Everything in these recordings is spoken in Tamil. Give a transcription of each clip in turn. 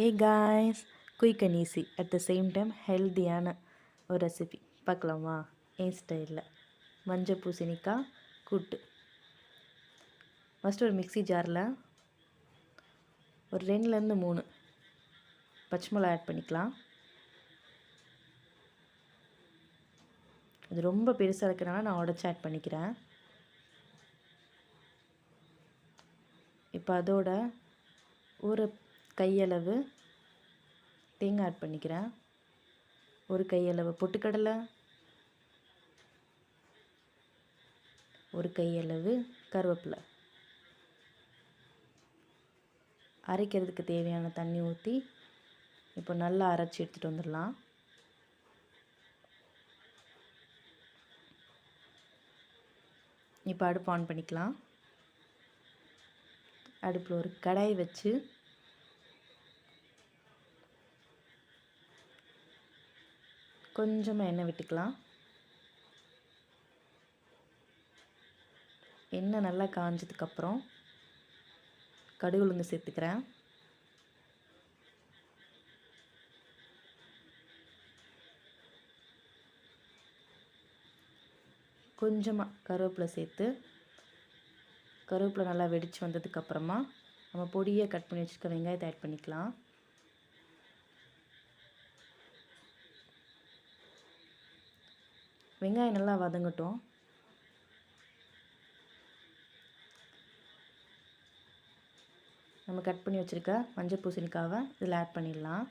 Hey guys quick and easy at the same time ஹெல்த்தியான ஒரு ரெசிபி பார்க்கலாமா? என் ஸ்டைலில் மஞ்சள் பூசணிக்காய் கூட்டு. ஃபஸ்ட்டு ஒரு மிக்ஸி ஜாரில் ஒரு ரெண்டுலேருந்து மூணு. பச்சை மிளகா ஆட் பண்ணிக்கலாம். அது ரொம்ப பெருசாக இருக்கிறனால நான் உடச்சி ஆட் பண்ணிக்கிறேன். இப்போ அதோட ஒரு கையளவு தேங்காய் ஆட் பண்ணிக்கிறேன். ஒரு கையளவு பொட்டுக்கடலை. ஒரு கையளவு கருவேப்பிலை. அரைக்கிறதுக்கு தேவையான தண்ணி ஊற்றி இப்போ நல்லா அரைச்சி எடுத்துகிட்டு வந்துடலாம். இப்போ அடுப்பு ஆன் பண்ணிக்கலாம். அடுப்பில் ஒரு கடாய் வச்சு கொஞ்சமாக எண்ணெய் விட்டுக்கலாம். எண்ணெய் நல்லா காஞ்சதுக்கப்புறம் கடுகு உளுந்து சேர்த்துக்கிறேன். கொஞ்சமாக கருவேப்பிலை சேர்த்து கருவேப்பிலை நல்லா வெடித்து வந்ததுக்கப்புறமா நம்ம பொடியை கட் பண்ணி வச்சுருக்க வெங்காயத்தை ஆட் பண்ணிக்கலாம். வெங்காயம் நல்லா வதங்கட்டும். நம்ம கட் பண்ணி வச்சுருக்க மஞ்சள் பூசணிக்காவை இதில் ஆட் பண்ணிடலாம்.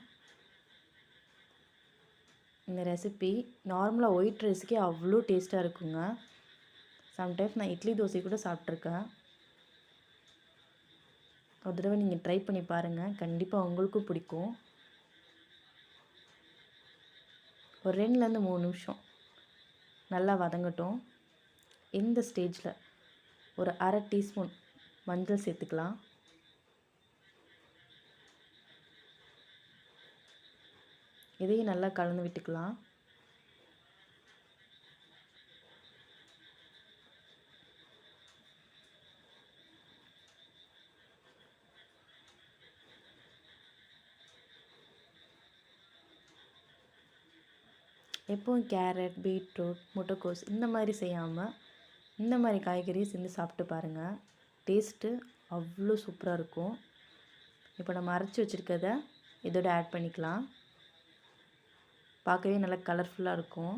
இந்த ரெசிபி நார்மலாக ஒயிட் ரைஸுக்கே அவ்வளோ டேஸ்ட்டாக இருக்குங்க. சம்டைம்ஸ் நான் இட்லி தோசை கூட சாப்பிட்ருக்கேன். ஒரு தடவை நீங்கள் ட்ரை பண்ணி பாருங்கள் கண்டிப்பாக உங்களுக்கும் பிடிக்கும். ஒரு ரெண்டுலேருந்து மூணு நிமிஷம். நல்லா வதங்கட்டும். இந்த ஸ்டேஜில் ஒரு அரை டீஸ்பூன் மஞ்சள் சேர்த்துக்கலாம். இதையும் நல்லா கலந்து விட்டுக்கலாம். எப்போவும் கேரட் பீட்ரூட் முட்டைக்கோஸ் இந்த மாதிரி செய்யாமல் இந்த மாதிரி காய்கறி செஞ்சு சாப்பிட்டு பாருங்கள் டேஸ்ட்டு அவ்வளோ சூப்பராக இருக்கும். இப்போ நம்ம அரைச்சி வச்சுருக்கத இதோட ஆட் பண்ணிக்கலாம். பார்க்கவே நல்லா கலர்ஃபுல்லாக இருக்கும்.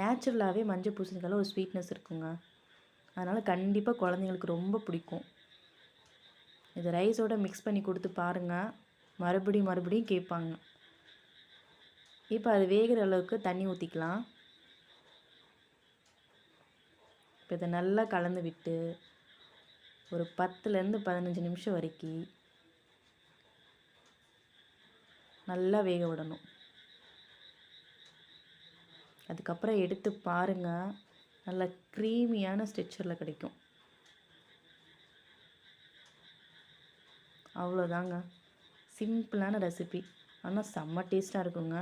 நேச்சுரலாகவே மஞ்சள் பூசணிக்கால ஒரு ஸ்வீட்னஸ் இருக்குங்க. அதனால் கண்டிப்பாக குழந்தைங்களுக்கு ரொம்ப பிடிக்கும். இது ரைஸோடு மிக்ஸ் பண்ணி கொடுத்து பாருங்கள் மறுபடியும் மறுபடியும் கேட்பாங்க. இப்போ அது வேகிற அளவுக்கு தண்ணி ஊற்றிக்கலாம் இப்போ இதை நல்லா கலந்து விட்டு ஒரு பத்துலேருந்து பதினஞ்சு நிமிஷம் வரைக்கும் நல்லா வேக விடணும். அதுக்கப்புறம் எடுத்து பாருங்கள் நல்லா க்ரீமியான ஸ்ட்ரெச்சரில் கிடைக்கும். அவ்வளோதாங்க. சிம்பிளான ரெசிபி. ஆனால் செம்ம டேஸ்ட்டாக இருக்குங்க.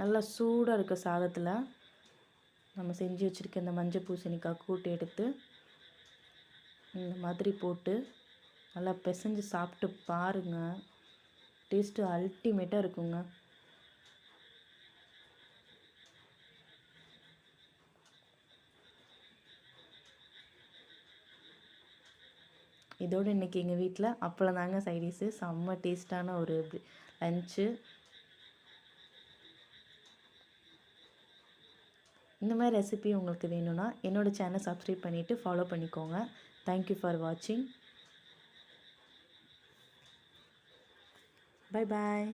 நல்லா சூடாக இருக்க சாதத்தில் நம்ம செஞ்சு வச்சுருக்க இந்த மஞ்சள் பூசணிக்காய் கூட்டு எடுத்து இந்த மாதிரி போட்டு நல்லா பிசைஞ்சு சாப்பிட்டு பாருங்கள் டேஸ்ட்டு அல்டிமேட்டாக இருக்குங்க. இதோடு இன்றைக்கி எங்கள் வீட்டில் அப்பளம் தாங்க சைடிஸு செம்ம டேஸ்ட்டான ஒரு லன்ச்சு இந்த மாதிரி ரெசிபி உங்களுக்கு வேணும்னா என்னோடய சேனல் சப்ஸ்கிரைப் பண்ணிவிட்டு ஃபாலோ பண்ணிக்கோங்க. தேங்க்யூ ஃபார் வாட்சிங் பை பாய்